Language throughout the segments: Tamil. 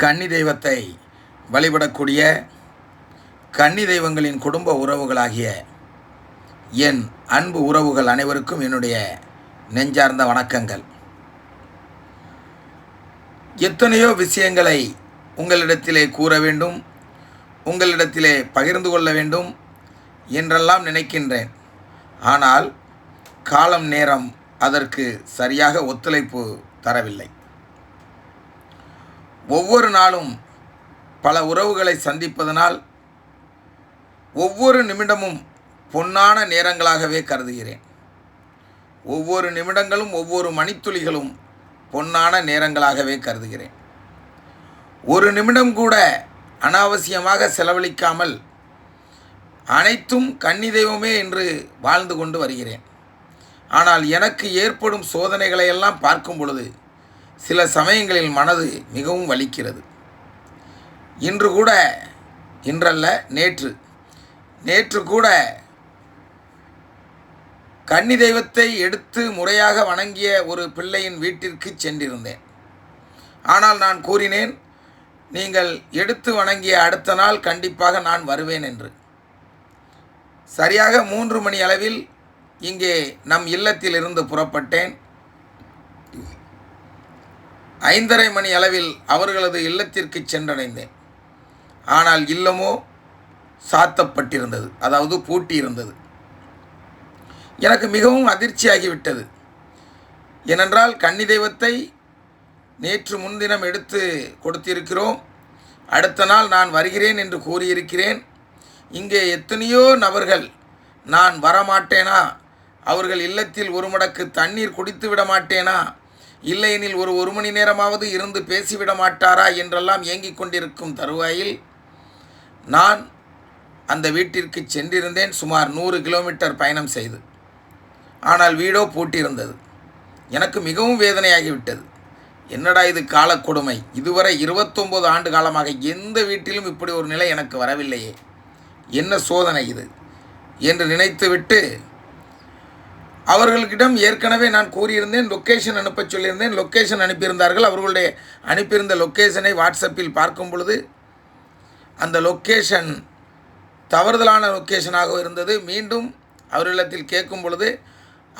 கன்னி தெய்வத்தை வழிபடக்கூடிய கன்னி தெய்வங்களின் குடும்ப உறவுகளாகிய என் அன்பு உறவுகள் அனைவருக்கும் என்னுடைய நெஞ்சார்ந்த வணக்கங்கள். எத்தனையோ விஷயங்களை உங்களிடத்திலே கூற வேண்டும் உங்களிடத்திலே பகிர்ந்து கொள்ள வேண்டும் என்றெல்லாம் நினைக்கின்றேன். ஆனால் காலம் நேரம் அதற்கு சரியாக ஒத்துழைப்பு தரவில்லை. ஒவ்வொரு நாளும் பல உறவுகளை சந்திப்பதனால் ஒவ்வொரு நிமிடமும் பொன்னான நேரங்களாகவே கருதுகிறேன். ஒவ்வொரு நிமிடங்களும் ஒவ்வொரு மணித்துளிகளும் பொன்னான நேரங்களாகவே கருதுகிறேன். ஒரு நிமிடம் கூட அனாவசியமாக செலவழிக்காமல் அனைத்தும் கன்னி தெய்வமே என்று வாழ்ந்து கொண்டு வருகிறேன். ஆனால் எனக்கு ஏற்படும் சோதனைகளை எல்லாம் பார்க்கும் பொழுது சில சமயங்களில் மனது மிகவும் வலிக்கிறது. இன்று கூட இன்றல்ல நேற்று. நேற்று கூட கன்னி தெய்வத்தை எடுத்து முறையாக வணங்கிய ஒரு பிள்ளையின் வீட்டிற்கு சென்றிருந்தேன். ஆனால் நான் கூறினேன் நீங்கள் எடுத்து வணங்கிய அடுத்த நாள் கண்டிப்பாக நான் வருவேன் என்று. சரியாக மூன்று மணி அளவில் இங்கே நம் இல்லத்தில் இருந்து புறப்பட்டேன். ஐந்தரை மணி அளவில் அவர்களது இல்லத்திற்கு சென்றடைந்தேன். ஆனால் இல்லமோ சாத்தப்பட்டிருந்தது அதாவது பூட்டி இருந்தது எனக்கு மிகவும் அதிர்ச்சியாகிவிட்டது. ஏனென்றால் கன்னி தெய்வத்தை நேற்று முன்தினம் எடுத்து கொடுத்திருக்கிறோம். அடுத்த நாள் நான் வருகிறேன் என்று கூறியிருக்கிறேன். இங்கே எத்தனையோ நபர்கள் நான் வரமாட்டேனா? அவர்கள் இல்லத்தில் ஒரு மடக்கு தண்ணீர் குடித்து விட மாட்டேனா இல்லையெனில் ஒரு ஒரு மணி நேரமாவது இருந்து பேசிவிட மாட்டாரா என்றெல்லாம் ஏங்கிக் கொண்டிருக்கும் தருவாயில் நான் அந்த வீட்டிற்கு சென்றிருந்தேன் சுமார் நூறு கிலோமீட்டர் பயணம் செய்து. ஆனால் வீடோ பூட்டியிருந்தது. எனக்கு மிகவும் வேதனையாகிவிட்டது. என்னடா இது காலக்கொடுமை இதுவரை இருபத்தொம்போது ஆண்டு காலமாக எந்த வீட்டிலும் இப்படி ஒரு நிலை எனக்கு வரவில்லையே. என்ன சோதனை இது? என்று நினைத்துவிட்டு அவர்களிடம் ஏற்கனவே நான் கூறியிருந்தேன் லொக்கேஷன் அனுப்ப சொல்லியிருந்தேன் லொக்கேஷன் அனுப்பியிருந்தார்கள். அவர்களுடைய அனுப்பியிருந்த லொக்கேஷனை வாட்ஸ்அப்பில் பார்க்கும் பொழுது அந்த லொக்கேஷன் தவறுதலான லொக்கேஷனாக இருந்தது. மீண்டும் அவர்களிடத்தில் கேட்கும் பொழுது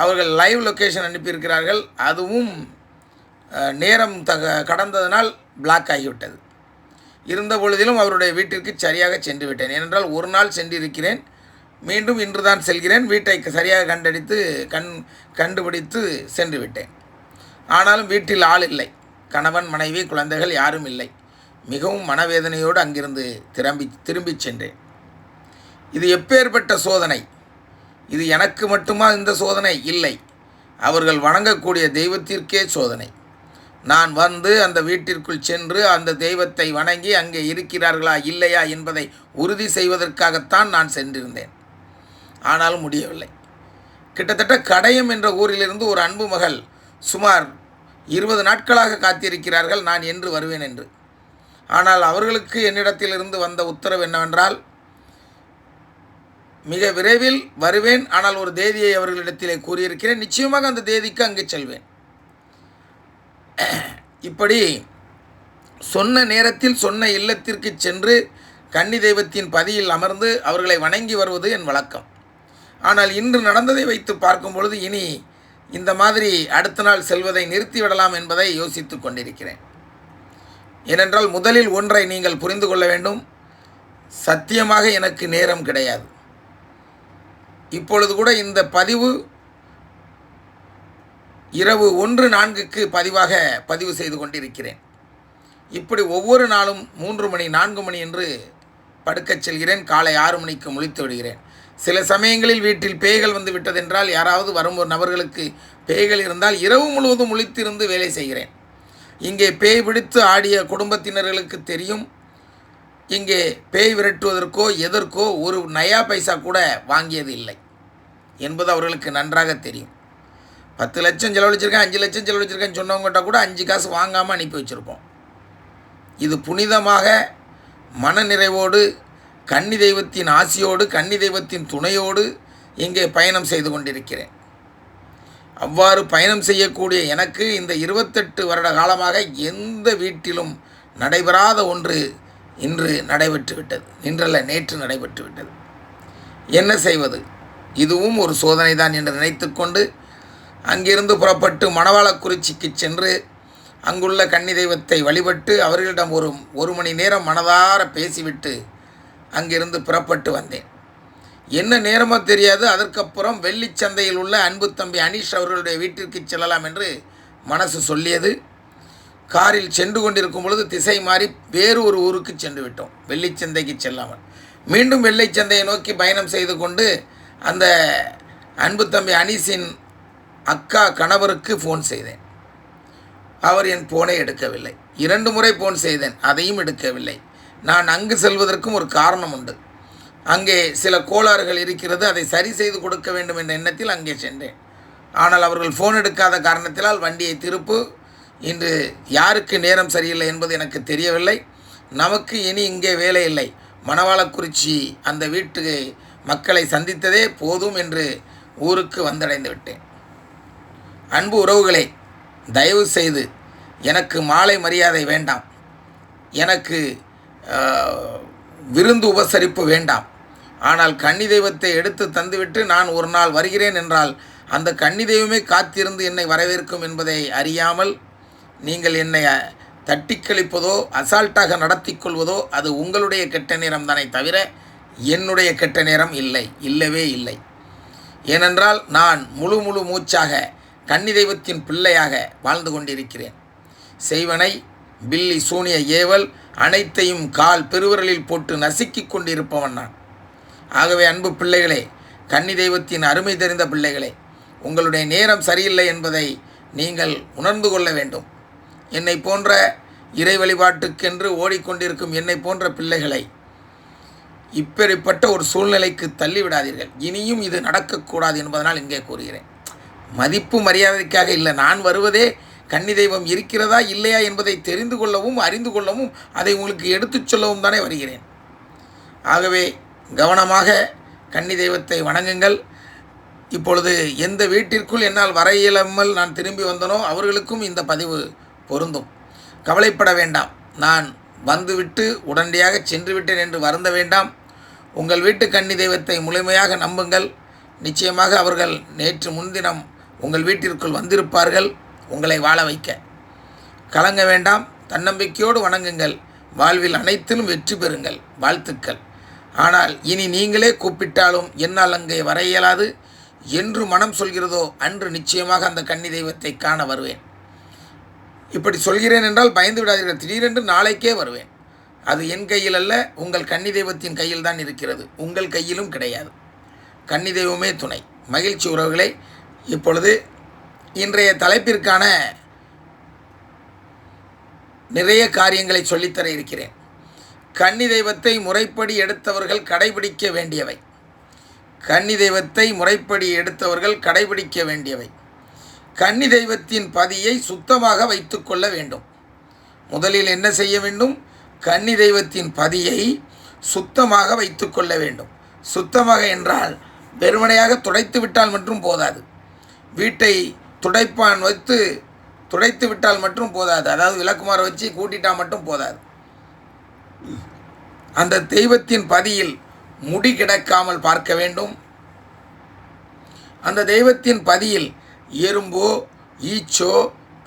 அவர்கள் லைவ் லொக்கேஷன் அனுப்பியிருக்கிறார்கள். அதுவும் நேரம் தக கடந்ததனால் பிளாக் ஆகிவிட்டது. இருந்த பொழுதிலும் அவருடைய வீட்டிற்கு சரியாக சென்று விட்டேன் ஏனென்றால் ஒரு நாள் சென்றிருக்கிறேன். மீண்டும் இன்று தான் செல்கிறேன். வீட்டை சரியாக கண்டடித்து கண் கண்டுபிடித்து சென்று விட்டேன். ஆனாலும் வீட்டில் ஆள் இல்லை. கணவன் மனைவி குழந்தைகள் யாரும் இல்லை. மிகவும் மனவேதனையோடு அங்கிருந்து திரும்பி திரும்பிச் சென்றேன். இது எப்பேற்பட்ட சோதனை? இது எனக்கு மட்டுமா இந்த சோதனை? இல்லை. அவர்கள் வணங்கக்கூடிய தெய்வத்திற்கே சோதனை. நான் வந்து அந்த வீட்டிற்குள் சென்று அந்த தெய்வத்தை வணங்கி அங்கே இருக்கிறார்களா இல்லையா என்பதை உறுதி செய்வதற்காகத்தான் நான் சென்றிருந்தேன். ஆனால் முடியவில்லை. கிட்டத்தட்ட கடையம் என்ற ஊரிலிருந்து ஒரு அன்பு மகள் சுமார் இருபது நாட்களாக காத்திருக்கிறார்கள் நான் என்று வருவேன் என்று. ஆனால் அவர்களுக்கு என்னிடத்திலிருந்து வந்த உத்தரவு என்னவென்றால் மிக விரைவில் வருவேன் ஆனால் ஒரு தேதியை அவர்களிடத்திலே கூறியிருக்கிறேன் நிச்சயமாக அந்த தேதிக்கு அங்கே செல்வேன். இப்படி சொன்ன நேரத்தில் சொன்ன இல்லத்திற்கு சென்று கன்னி தெய்வத்தின் பதியில் அமர்ந்து அவர்களை வணங்கி வருவது என் வழக்கம். ஆனால் இன்று நடந்ததை வைத்து பார்க்கும் பொழுது இனி இந்த மாதிரி அடுத்த நாள் செல்வதை நிறுத்திவிடலாம் என்பதை யோசித்து கொண்டிருக்கிறேன். ஏனென்றால் முதலில் ஒன்றை நீங்கள் புரிந்து கொள்ள வேண்டும். சத்தியமாக எனக்கு நேரம் கிடையாது. இப்பொழுது கூட இந்த பதிவு இரவு ஒன்று நான்குக்கு பதிவாக பதிவு செய்து கொண்டிருக்கிறேன். இப்படி ஒவ்வொரு நாளும் மூன்று மணி நான்கு மணி என்று படுக்கச் செல்கிறேன். காலை ஆறு மணிக்கு முழித்து விடுகிறேன். சில சமயங்களில் வீட்டில் பேய்கள் வந்து விட்டதென்றால் யாராவது வரும் ஒரு நபர்களுக்கு பேய்கள் இருந்தால் இரவு முழுவதும் முழித்திருந்து வேலை செய்கிறேன். இங்கே பேய் பிடித்து ஆடிய குடும்பத்தினர்களுக்கு தெரியும். இங்கே பேய் விரட்டுவதற்கோ எதற்கோ ஒரு நயா பைசா கூட வாங்கியது இல்லை என்பது அவர்களுக்கு நன்றாக தெரியும். பத்து லட்சம் செலவழிச்சிருக்கேன் அஞ்சு லட்சம் செலவழிச்சிருக்கேன்னு சொன்னவங்ககிட்ட கூட அஞ்சு காசு வாங்காமல் அனுப்பி வச்சுருப்போம். இது புனிதமாக மனநிறைவோடு கன்னி தெய்வத்தின் ஆசியோடு கன்னி தெய்வத்தின் துணையோடு இங்கே பயணம் செய்து கொண்டிருக்கிறேன். அவ்வாறு பயணம் செய்யக்கூடிய எனக்கு இந்த இருபத்தெட்டு வருட காலமாக எந்த வீட்டிலும் நடைபெறாத ஒன்று இன்று நடைபெற்று விட்டது இன்றல்ல நேற்று நடைபெற்று விட்டது என்ன செய்வது? இதுவும் ஒரு சோதனை தான் என்று நினைத்துக்கொண்டு அங்கிருந்து புறப்பட்டு மணவாளக்குறிச்சிக்கு சென்று அங்குள்ள கன்னி தெய்வத்தை வழிபட்டு அவர்களிடம் ஒரு ஒரு மணி நேரம் மனதார பேசிவிட்டு அங்கிருந்து புறப்பட்டு வந்தேன். என்ன நேரமோ தெரியாது அதற்கப்புறம் வெள்ளிச்சந்தையில் உள்ள அன்பு தம்பி அனீஷ் அவர்களுடைய வீட்டிற்கு செல்லலாம் என்று மனசு சொல்லியது. காரில் சென்று கொண்டிருக்கும் பொழுது திசை மாறி வேறு ஒரு ஊருக்கு சென்று விட்டோம். வெள்ளிச்சந்தைக்கு செல்லாமல். மீண்டும் வெள்ளிச்சந்தையை நோக்கி பயணம் செய்து கொண்டு அந்த அன்பு தம்பி அனீஸின் அக்கா கணவருக்கு ஃபோன் செய்தேன். அவர் என் ஃபோனை எடுக்கவில்லை. இரண்டு முறை ஃபோன் செய்தேன். அதையும் எடுக்கவில்லை. நான் அங்கு செல்வதற்கும் ஒரு காரணம் உண்டு. அங்கே சில கோளாறுகள் இருக்கிறது. அதை சரி செய்து கொடுக்க வேண்டும் என்ற எண்ணத்தில் அங்கே சென்றேன். ஆனால் அவர்கள் ஃபோன் எடுக்காத காரணத்தினால் வண்டியை திருப்பு இன்று யாருக்கு நேரம் சரியில்லை என்பது எனக்கு தெரியவில்லை. நமக்கு இனி இங்கே வேலை இல்லை. மணவாளக்குறிச்சி அந்த வீட்டு மக்களை சந்தித்ததே போதும் என்று ஊருக்கு வந்தடைந்து விட்டேன். அன்பு உறவுகளே தயவு செய்து எனக்கு மாலை மரியாதை வேண்டாம். எனக்கு விருந்து உபசரிப்பு வேண்டாம். ஆனால் கன்னி தெய்வத்தை எடுத்து தந்துவிட்டு நான் ஒரு நாள் வருகிறேன் என்றால் அந்த கன்னி தெய்வமே காத்திருந்து என்னை வரவேற்கும் என்பதை அறியாமல் நீங்கள் என்னை தட்டிக்கழிப்பதோ கழிப்பதோ அசால்ட்டாக நடத்தி கொள்வதோ அது உங்களுடைய கெட்ட நேரம் தானே தவிர என்னுடைய கெட்ட நேரம் இல்லை இல்லவே இல்லை. ஏனென்றால் நான் முழு முழு மூச்சாக கன்னி தெய்வத்தின் பிள்ளையாக வாழ்ந்து கொண்டிருக்கிறேன். செய்வனை பில்லி சூனிய ஏவல் அனைத்தையும் கால் பெருவிரலில் போட்டு நசுக்கிக் கொண்டிருப்பவன் நான். ஆகவே அன்பு பிள்ளைகளே கன்னி தெய்வத்தின் அருமை தெரிந்த பிள்ளைகளே உங்களுடைய நேரம் சரியில்லை என்பதை நீங்கள் உணர்ந்து கொள்ள வேண்டும். என்னை போன்ற இறை வழிபாட்டுக்கென்று ஓடிக்கொண்டிருக்கும் என்னை போன்ற பிள்ளைகளை இப்பேற்பட்ட ஒரு சூழ்நிலைக்கு தள்ளிவிடாதீர்கள். இனியும் இது நடக்கக்கூடாது என்பதனால் இங்கே கூறுகிறேன். மதிப்பு மரியாதைக்காக இல்லை நான் வருவதே கன்னி தெய்வம் இருக்கிறதா இல்லையா என்பதை தெரிந்து கொள்ளவும் அறிந்து கொள்ளவும் அதை உங்களுக்கு எடுத்துச் சொல்லவும் தானே வருகிறேன். ஆகவே கவனமாக கன்னி தெய்வத்தை வணங்குங்கள். இப்பொழுது எந்த வீட்டிற்குள் என்னால் வர இயலாமல் நான் திரும்பி வந்தனோ அவர்களுக்கும் இந்த பதிவு பொருந்தும். கவலைப்பட வேண்டாம். நான் வந்துவிட்டு உடனடியாக சென்று விட்டேன் என்று வருந்த வேண்டாம். உங்கள் வீட்டு கன்னி தெய்வத்தை முழுமையாக நம்புங்கள். நிச்சயமாக அவர்கள் நேற்று முன்தினம் உங்கள் வீட்டிற்குள் வந்திருப்பார்கள். உங்களை வாழ வைக்க. கலங்க வேண்டாம் தன்னம்பிக்கையோடு வணங்குங்கள். வாழ்வில் அனைத்திலும் வெற்றி பெறுங்கள். வாழ்த்துக்கள். ஆனால் இனி நீங்களே கூப்பிட்டாலும் என்னால் அங்கே வர இயலாது. என்று மனம் சொல்கிறதோ அன்று நிச்சயமாக அந்த கன்னி தெய்வத்தை காண வருவேன். இப்படி சொல்கிறேன் என்றால் பயந்து விடாதீர்கள். திடீரென்று நாளைக்கே வருவேன். அது என் கையில் அல்ல உங்கள் கன்னி தெய்வத்தின் கையில் தான் இருக்கிறது. உங்கள் கையிலும் கிடையாது. கன்னி தெய்வமே துணை. மகிழ்ச்சி உறவுகளை இப்பொழுது இன்றைய தலைப்பிற்கான நிறைய காரியங்களை சொல்லித்தர இருக்கிறேன். கன்னி தெய்வத்தை முறைப்படி எடுத்தவர்கள் கடைபிடிக்க வேண்டியவை. கன்னி தெய்வத்தை முறைப்படி எடுத்தவர்கள் கடைபிடிக்க வேண்டியவை. கன்னி தெய்வத்தின் பதியை சுத்தமாக வைத்துக்கொள்ள வேண்டும். முதலில் என்ன செய்ய வேண்டும்? கன்னி தெய்வத்தின் பதியை சுத்தமாக வைத்துக்கொள்ள வேண்டும். சுத்தமாக என்றால் வெறுமனையாக துடைத்து விட்டால் மட்டும் போதாது. வீட்டை துடைப்பான் வைத்து துடைத்து விட்டால் மட்டும் போதாது. அதாவது விளக்குமாறு வச்சு கூட்டிட்டால் மட்டும் போதாது. அந்த தெய்வத்தின் பதியில் முடி கிடக்காமல் பார்க்க வேண்டும். அந்த தெய்வத்தின் பதியில் எறும்போ ஈச்சோ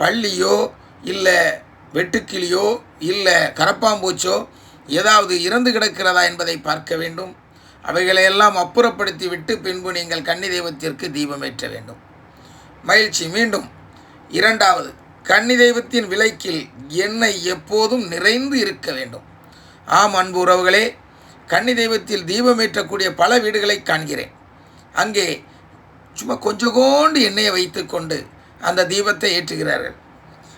பள்ளியோ இல்லை வெட்டுக்கிளியோ இல்லை கரப்பாம்பூச்சோ ஏதாவது இறந்து கிடக்கிறதா என்பதை பார்க்க வேண்டும். அவைகளையெல்லாம் அப்புறப்படுத்தி விட்டு பின்பு நீங்கள் கன்னி தெய்வத்திற்கு தீபமேற்ற வேண்டும். மகிழ்ச்சி. மீண்டும் இரண்டாவது கன்னி தெய்வத்தின் விளக்கில் எண்ணெய் எப்போதும் நிறைந்து இருக்க வேண்டும். ஆம் அன்பு உறவுகளே கன்னி தெய்வத்தில் தீபம் ஏற்றக்கூடிய பல வீடுகளை காண்கிறேன். அங்கே சும்மா கொஞ்சம் கோண்டு எண்ணெயை வைத்துக்கொண்டு அந்த தீபத்தை ஏற்றுகிறார்கள்.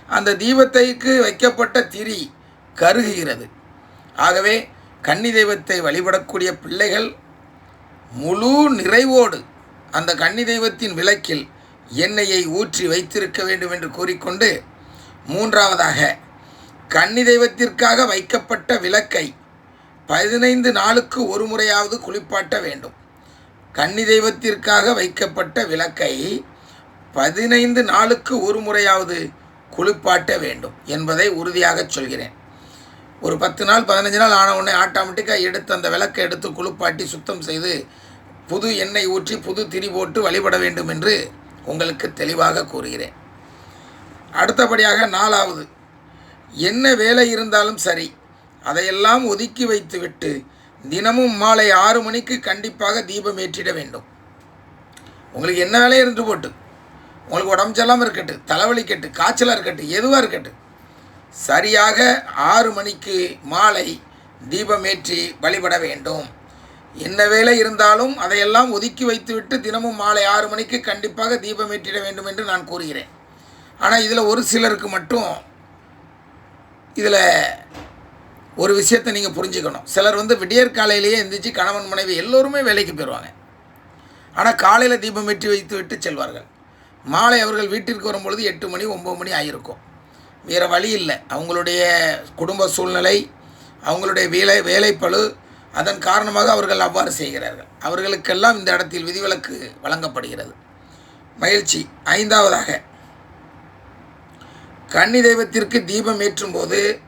அந்த தீபத்தைக்கு வைக்கப்பட்ட திரி கருகுகிறது. ஆகவே கன்னி தெய்வத்தை வழிபடக்கூடிய பிள்ளைகள் முழு நிறைவோடு அந்த கன்னி தெய்வத்தின் விளக்கில் எண்ணெயை ஊற்றி வைத்திருக்க வேண்டும் என்று கூறிக்கொண்டு மூன்றாவதாக கன்னி தெய்வத்திற்காக வைக்கப்பட்ட விளக்கை பதினைந்து நாளுக்கு ஒரு முறையாவது குளிப்பாட்ட வேண்டும். கன்னி தெய்வத்திற்காக வைக்கப்பட்ட விளக்கை பதினைந்து நாளுக்கு ஒரு முறையாவது குளிப்பாட்ட வேண்டும் என்பதை உறுதியாக சொல்கிறேன். ஒரு பத்து நாள் பதினஞ்சு நாள் ஆன உடனே ஆட்டோமேட்டிக்காக எடுத்து அந்த விளக்கை எடுத்து குளிப்பாட்டி சுத்தம் செய்து புது எண்ணெய் ஊற்றி புது திரி போட்டு வழிபட வேண்டும் என்று உங்களுக்கு தெளிவாக கூறுகிறேன். அடுத்தபடியாக நாலாவது என்ன வேலை இருந்தாலும் சரி அதையெல்லாம் ஒதுக்கி வைத்துவிட்டு தினமும் மாலை ஆறு மணிக்கு கண்டிப்பாக தீபம் ஏற்றிட வேண்டும். உங்களுக்கு என்ன வேலையை இருந்து போட்டு உங்களுக்கு உடம்பு செல்லாமல் இருக்கட்டும் தலைவலிக்கட்டு காய்ச்சலாக இருக்கட்டும் எதுவாக இருக்கட்டும் சரியாக ஆறு மணிக்கு மாலை தீபமேற்றி வழிபட வேண்டும். என்ன வேலை இருந்தாலும் அதையெல்லாம் ஒதுக்கி வைத்துவிட்டு தினமும் மாலை ஆறு மணிக்கு கண்டிப்பாக தீபமேற்றிட வேண்டும் என்று நான் கூறுகிறேன். ஆனால் இதில் ஒரு சிலருக்கு மட்டும் இதில் ஒரு விஷயத்தை நீங்கள் புரிஞ்சுக்கணும். சிலர் வந்து விடியற் காலையிலேயே எந்திரிச்சு கணவன் மனைவி எல்லோருமே வேலைக்கு போயிடுவாங்க ஆனால் காலையில் தீபம் ஏற்றி வைத்து விட்டு செல்வார்கள். மாலை அவர்கள் வீட்டிற்கு வரும்பொழுது எட்டு மணி ஒம்பது மணி ஆகியிருக்கும் வேறு வழி இல்லை. அவங்களுடைய குடும்ப சூழ்நிலை அவங்களுடைய வேலை வேலைப்பழு அதன் காரணமாக அவர்கள் அவ்வாறு செய்கிறார்கள். அவர்களுக்கெல்லாம் இந்த இடத்தில் விதிவிலக்கு வழங்கப்படுகிறது. மகிழ்ச்சி. ஐந்தாவதாக கன்னி தெய்வத்திற்கு தீபம் ஏற்றும் போது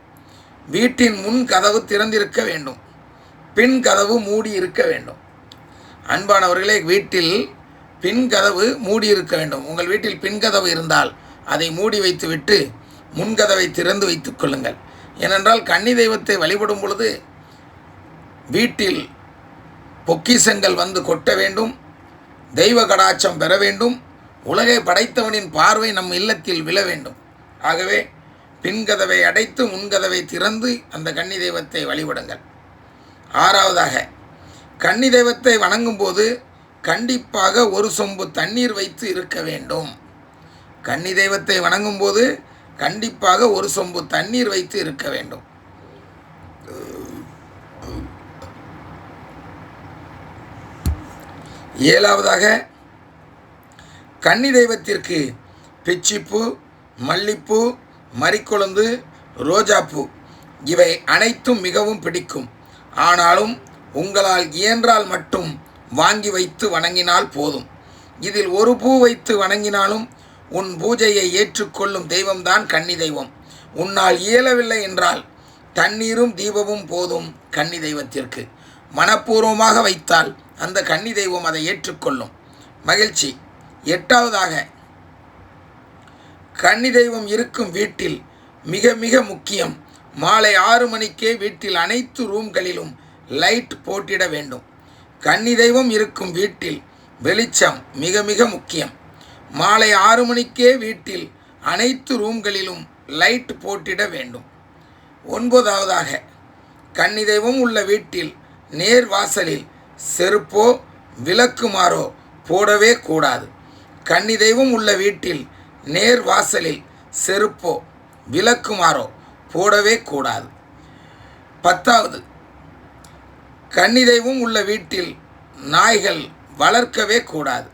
வீட்டின் முன் கதவு திறந்திருக்க வேண்டும். பின் கதவு மூடி இருக்க வேண்டும். அன்பானவர்களே வீட்டில் பின் கதவு மூடி இருக்க வேண்டும். உங்கள் வீட்டில் பின் கதவு இருந்தால் அதை மூடி வைத்துவிட்டு முன்கதவை திறந்து வைத்துக் கொள்ளுங்கள். ஏனென்றால் கன்னி தெய்வத்தை வழிபடும் பொழுது வீட்டில் பொக்கிசங்கள் வந்து கொட்ட வேண்டும் தெய்வ கடாட்சம் பெற வேண்டும் உலகை படைத்தவனின் பார்வை நம் இல்லத்தில் விழ வேண்டும். ஆகவே பின்கதவை அடைத்து முன்கதவை திறந்து அந்த கன்னி தெய்வத்தை வழிபடுங்கள். ஆறாவதாக கன்னி தெய்வத்தை வணங்கும்போது கண்டிப்பாக ஒரு சொம்பு தண்ணீர் வைத்து இருக்க வேண்டும். கன்னி தெய்வத்தை வணங்கும்போது கண்டிப்பாக ஒரு சொம்பு தண்ணீர் வைத்து இருக்க வேண்டும். ஏழாவதாக கன்னி தெய்வத்திற்கு பிச்சிப்பூ மல்லிப்பூ மறிக்கொழுந்து ரோஜாப்பூ. இவை அனைத்தும் மிகவும் பிடிக்கும். ஆனாலும் உங்களால் இயன்றால் மட்டும் வாங்கி வைத்து வணங்கினால் போதும். இதில் ஒரு பூ வைத்து வணங்கினாலும் உன் பூஜையை ஏற்றுக்கொள்ளும் தெய்வம்தான் கன்னி தெய்வம். உன்னால் இயலவில்லை என்றால் தண்ணீரும் தீபமும் போதும் கன்னி தெய்வத்திற்கு. மனப்பூர்வமாக வைத்தால் அந்த கன்னி தெய்வம் அதை ஏற்றுக்கொள்ளும். மகிழ்ச்சி. எட்டாவதாக கன்னி தெய்வம் இருக்கும் வீட்டில் மிக மிக முக்கியம். மாலை ஆறு மணிக்கே வீட்டில் அனைத்து ரூம்களிலும் லைட் போட்டிட வேண்டும். கன்னி தெய்வம் இருக்கும் வீட்டில் வெளிச்சம் மிக மிக முக்கியம். மாலை ஆறு மணிக்கே வீட்டில் அனைத்து ரூம்களிலும் லைட் போட்டிட வேண்டும். ஒன்பதாவதாக கன்னி தெய்வம் உள்ள வீட்டில் நேர் வாசலில் செருப்போ விளக்குமாறோ போடவே கூடாது. கன்னி தெய்வம் உள்ள வீட்டில் நேர் வாசலில் செருப்போ விளக்குமாறோ போடவே கூடாது. பத்தாவது கன்னி தெய்வம் உள்ள வீட்டில் நாய்கள் வளர்க்கவே கூடாது.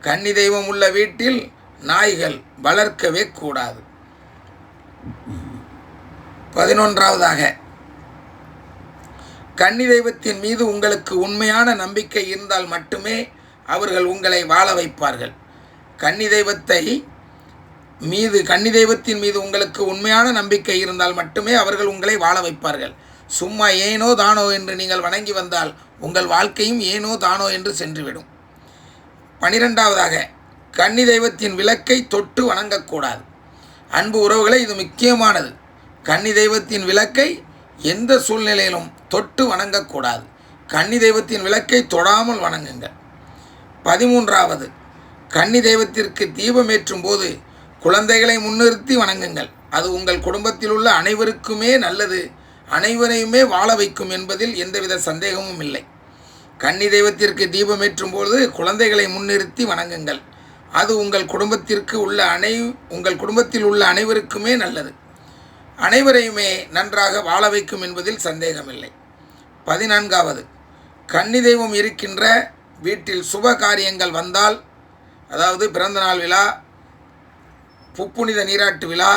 கன்னி தெய்வம் உள்ள வீட்டில் நாய்கள் வளர்க்கவே கூடாது. பதினொன்றாவதாக கன்னி தெய்வத்தின் மீது உங்களுக்கு உண்மையான நம்பிக்கை இருந்தால் மட்டுமே அவர்கள் உங்களை வாழ வைப்பார்கள். கன்னி தெய்வத்தை மீது கன்னி தெய்வத்தின் மீது உங்களுக்கு உண்மையான நம்பிக்கை இருந்தால் மட்டுமே அவர்கள் உங்களை வாழ வைப்பார்கள். சும்மா ஏனோ தானோ என்று நீங்கள் வணங்கி வந்தால் உங்கள் வாழ்க்கையும் ஏனோ தானோ என்று சென்றுவிடும். பனிரெண்டாவதாக கன்னி தெய்வத்தின் விளக்கை தொட்டு வணங்கக்கூடாது. அன்பு உறவுகளை இது முக்கியமானது. கன்னி தெய்வத்தின் விளக்கை எந்த சூழ்நிலையிலும் தொட்டு வணங்கக்கூடாது. கன்னி தெய்வத்தின் விளக்கை தொடாமல் வணங்குங்கள். பதிமூன்றாவது கன்னி தெய்வத்திற்கு தீபமேற்றும் போது குழந்தைகளை முன்னிறுத்தி வணங்குங்கள். அது உங்கள் குடும்பத்தில் உள்ள அனைவருக்குமே நல்லது அனைவரையுமே வாழ வைக்கும் என்பதில் எந்தவித சந்தேகமும் இல்லை. கன்னி தெய்வத்திற்கு தீபமேற்றும் பொழுது குழந்தைகளை முன்னிறுத்தி வணங்குங்கள். அது உங்கள் குடும்பத்திற்கு உள்ள அனை உங்கள் குடும்பத்தில் உள்ள அனைவருக்குமே நல்லது. அனைவரையுமே நன்றாக வாழ வைக்கும் என்பதில் சந்தேகமில்லை. பதினான்காவது கன்னி தெய்வம் இருக்கின்ற வீட்டில் சுப காரியங்கள் வந்தால் அதாவது பிறந்தநாள் விழா புப்புனித நீராட்டு விழா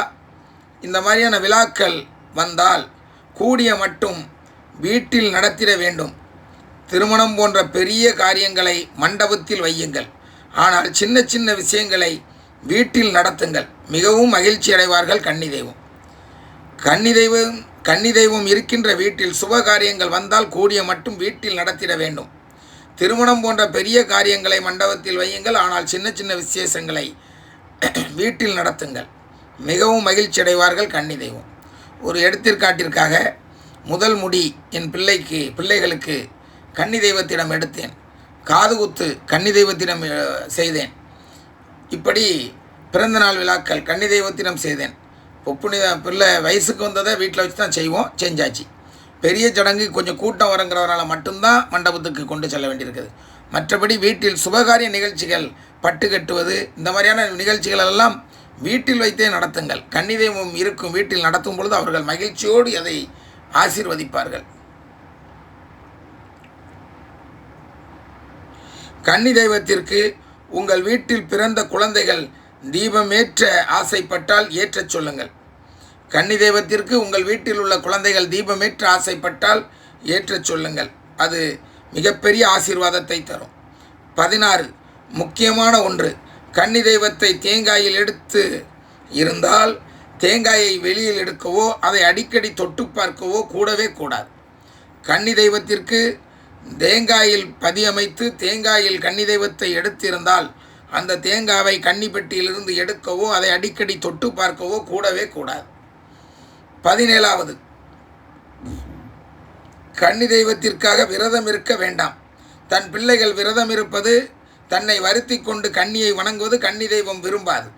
இந்த மாதிரியான விழாக்கள் வந்தால் கூடிய மட்டும் வீட்டில் நடத்திட வேண்டும். திருமணம் போன்ற பெரிய காரியங்களை மண்டபத்தில் வையுங்கள். ஆனால் சின்ன சின்ன விஷயங்களை வீட்டில் நடத்துங்கள். மிகவும் மகிழ்ச்சி அடைவார்கள் கன்னி தெய்வம். கன்னி தெய்வம் கன்னி தெய்வம் இருக்கின்ற வீட்டில் சுப காரியங்கள் வந்தால் கூடிய மட்டும் வீட்டில் நடத்திட வேண்டும். திருமணம் போன்ற பெரிய காரியங்களை மண்டபத்தில் வையுங்கள் ஆனால் சின்ன சின்ன விசேஷங்களை வீட்டில் நடத்துங்கள். மிகவும் மகிழ்ச்சி அடைவார்கள் கன்னி தெய்வம் ஒரு எடுத்திற்காட்டிற்காக முதல் முடி என் பிள்ளைக்கு பிள்ளைகளுக்கு கன்னி தெய்வத்திடம் எடுத்தேன். காது குத்து கன்னி தெய்வத்திடம் செய்தேன். இப்படி பிறந்தநாள் விழாக்கள் கன்னி தெய்வத்திடம் செய்தேன். பொப்புனித பிள்ளை வயசுக்கு வந்ததை வீட்டில் வச்சு தான் செய்வோம். செஞ்சாச்சு பெரிய சடங்கு கொஞ்சம் கூட்டம் வரங்கிறவரால் மட்டும்தான் மண்டபத்துக்கு கொண்டு செல்ல வேண்டியிருக்குது. மற்றபடி வீட்டில் சுபகாரிய நிகழ்ச்சிகள் பட்டு கட்டுவது இந்த மாதிரியான நிகழ்ச்சிகள் எல்லாம் வீட்டில் வைத்தே நடத்துங்கள். கன்னி தெய்வம் இருக்கும் வீட்டில் நடத்தும் பொழுது அவர்கள் மகிழ்ச்சியோடு அதை ஆசீர்வதிப்பார்கள். கன்னி தெய்வத்திற்கு உங்கள் வீட்டில் பிறந்த குழந்தைகள் தீபமேற்ற ஆசைப்பட்டால் ஏற்றச் சொல்லுங்கள். கன்னி தெய்வத்திற்கு உங்கள் வீட்டில் உள்ள குழந்தைகள் தீபமேற்ற ஆசைப்பட்டால் ஏற்றச் சொல்லுங்கள். அது மிகப்பெரிய ஆசீர்வாதத்தை தரும். பதினாறு முக்கியமான ஒன்று கன்னி தெய்வத்தை தேங்காயில் எடுத்து இருந்தால் தேங்காயை வெளியில் எடுக்கவோ அதை அடிக்கடி தொட்டு பார்க்கவோ கூடவே கூடாது. கன்னி தெய்வத்திற்கு தேங்காயில் பதியமைத்து தேங்காயில் கன்னி தெய்வத்தை எடுத்திருந்தால் அந்த தேங்காவை கன்னி பெட்டியிலிருந்து எடுக்கவோ அதை அடிக்கடி தொட்டு பார்க்கவோ கூடவே கூடாது. பதினேழாவது. கன்னி தெய்வத்திற்காக விரதம் இருக்க வேண்டாம். தன் பிள்ளைகள் விரதம் இருப்பது தன்னை வருத்தி கொண்டு கன்னியை வணங்குவது கன்னி தெய்வம் விரும்பாது.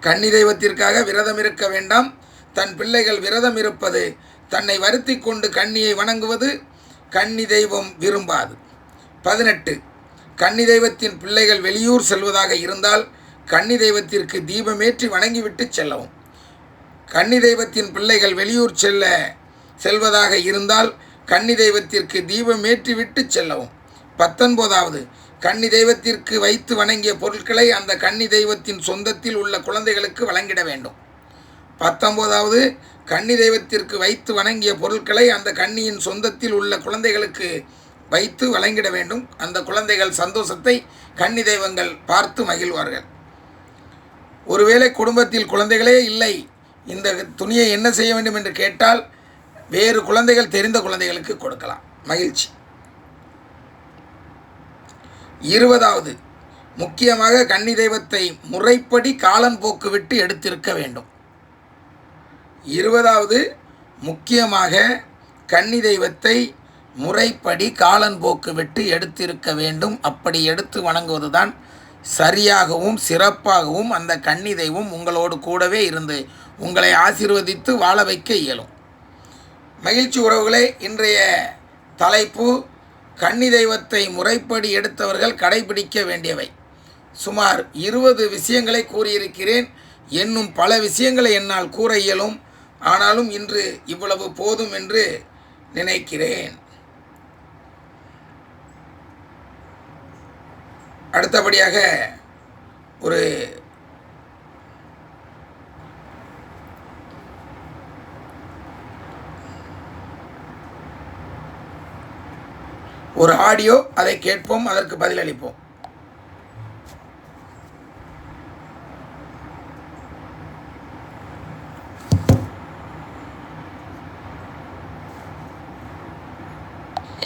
கன்னி தெய்வத்திற்காக விரதம் இருக்க வேண்டாம். தன் பிள்ளைகள் விரதம் இருப்பது தன்னை வருத்தி கொண்டு கன்னியை வணங்குவது கன்னி தெய்வம் விரும்பாது. பதினெட்டு. கன்னி தெய்வத்தின் பிள்ளைகள் வெளியூர் செல்வதாக இருந்தால் கன்னி தெய்வத்திற்கு தீபமேற்றி வணங்கிவிட்டு செல்லவும். கன்னி தெய்வத்தின் பிள்ளைகள் வெளியூர் செல்ல செல்வதாக இருந்தால் கன்னி தெய்வத்திற்கு தீபம் விட்டு செல்லவும். பத்தொன்பதாவது கன்னி தெய்வத்திற்கு வைத்து வணங்கிய பொருட்களை அந்த கன்னி தெய்வத்தின் சொந்தத்தில் உள்ள குழந்தைகளுக்கு வழங்கிட வேண்டும். பத்தொன்பதாவது கன்னி தெய்வத்திற்கு வைத்து வணங்கிய பொருட்களை அந்த கன்னியின் சொந்தத்தில் உள்ள குழந்தைகளுக்கு வைத்து வழங்கிட வேண்டும். அந்த குழந்தைகள் சந்தோஷத்தை கன்னி தெய்வங்கள் பார்த்து மகிழ்வார்கள். ஒருவேளை குடும்பத்தில் குழந்தைகளே இல்லை. இந்த துணியை என்ன செய்ய வேண்டும் என்று கேட்டால் வேறு குழந்தைகள் தெரிந்த குழந்தைகளுக்கு கொடுக்கலாம். மகிழ்ச்சி. இருபதாவது முக்கியமாக கன்னி தெய்வத்தை முறைப்படி காலம் போக்கு விட்டு எடுத்திருக்க வேண்டும். இருபதாவது முக்கியமாக கன்னி தெய்வத்தை முறைப்படி காலன்போக்கு விட்டு எடுத்திருக்க வேண்டும். அப்படி எடுத்து வணங்குவதுதான் சரியாகவும் சிறப்பாகவும் அந்த கன்னி தெய்வம் உங்களோடு கூடவே இருந்து உங்களை ஆசிர்வதித்து வாழ வைக்க இயலும். மகிழ்ச்சி உறவுகளே இன்றைய தலைப்பு கன்னி தெய்வத்தை முறைப்படி எடுத்தவர்கள் கடைபிடிக்க வேண்டியவை. சுமார் இருபது விஷயங்களை கூறியிருக்கிறேன். என்னும் பல விஷயங்களை என்னால் கூற இயலும். ஆனாலும் இன்று இவ்வளவு போதும் என்று நினைக்கிறேன். அடுத்தபடியாக ஒரு ஒரு ஆடியோ அதை கேட்போம் அதற்கு பதிலளிப்போம்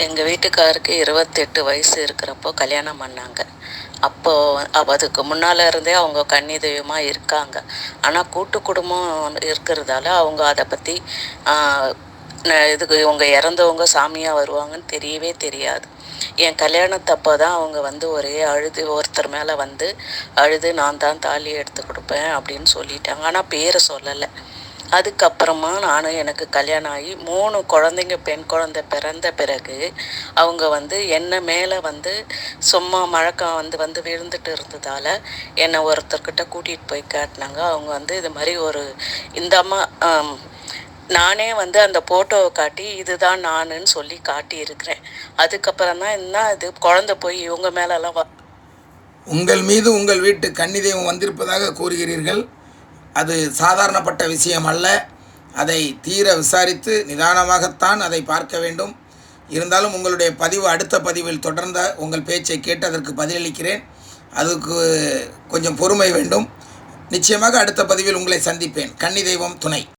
எங்கள் வீட்டுக்காருக்கு இருபத்தெட்டு வயசு இருக்கிறப்போ கல்யாணம் பண்ணாங்க. அப்போது அதுக்கு முன்னால் இருந்தே அவங்க கன்னி தெய்வமாக இருக்காங்க. ஆனால் கூட்டு குடும்பம் இருக்கிறதால அவங்க அதை பற்றி இதுக்கு இவங்க இறந்தவங்க சாமியாக வருவாங்கன்னு தெரியவே தெரியாது. என் கல்யாணத்தப்போ தான் அவங்க வந்து ஒரே அழுது ஒருத்தர் மேலே வந்து அழுது நான் தான் தாலி எடுத்து கொடுப்பேன் அப்படின்னு சொல்லிட்டாங்க. ஆனால் பேரை சொல்லலை. அதுக்கப்புறமா நானும் எனக்கு கல்யாணம் ஆகி மூணு குழந்தைங்க பெண் குழந்தை பிறந்த பிறகு அவங்க வந்து என்னை மேலே வந்து சும்மா மழக்கம் வந்து வந்து விழுந்துட்டு இருந்ததால் என்னை ஒருத்தர்கிட்ட கூட்டிகிட்டு போய் காட்டினாங்க. அவங்க வந்து இது மாதிரி ஒரு இந்த அம்மா நானே வந்து அந்த ஃபோட்டோவை காட்டி இதுதான் நானுன்னு சொல்லி காட்டியிருக்கிறேன். அதுக்கப்புறம் தான் என்ன இது குழந்தை போய் இவங்க மேலெல்லாம் வ உங்கள் மீது உங்கள் வீட்டு கன்னிதெய்வம் வந்திருப்பதாக கூறுகிறீர்கள். அது சாதாரணப்பட்ட விஷயம் அல்ல. அதை தீர விசாரித்து நிதானமாகத்தான் அதை பார்க்க வேண்டும். இருந்தாலும் உங்களுடைய பதிவு அடுத்த பதிவில் தொடர்ந்த உங்கள் பேச்சை கேட்டு அதற்கு பதிலளிக்கிறேன். அதுக்கு கொஞ்சம் பொறுமை வேண்டும். நிச்சயமாக அடுத்த பதிவில் உங்களை சந்திப்பேன். கன்னி தெய்வம் துணை.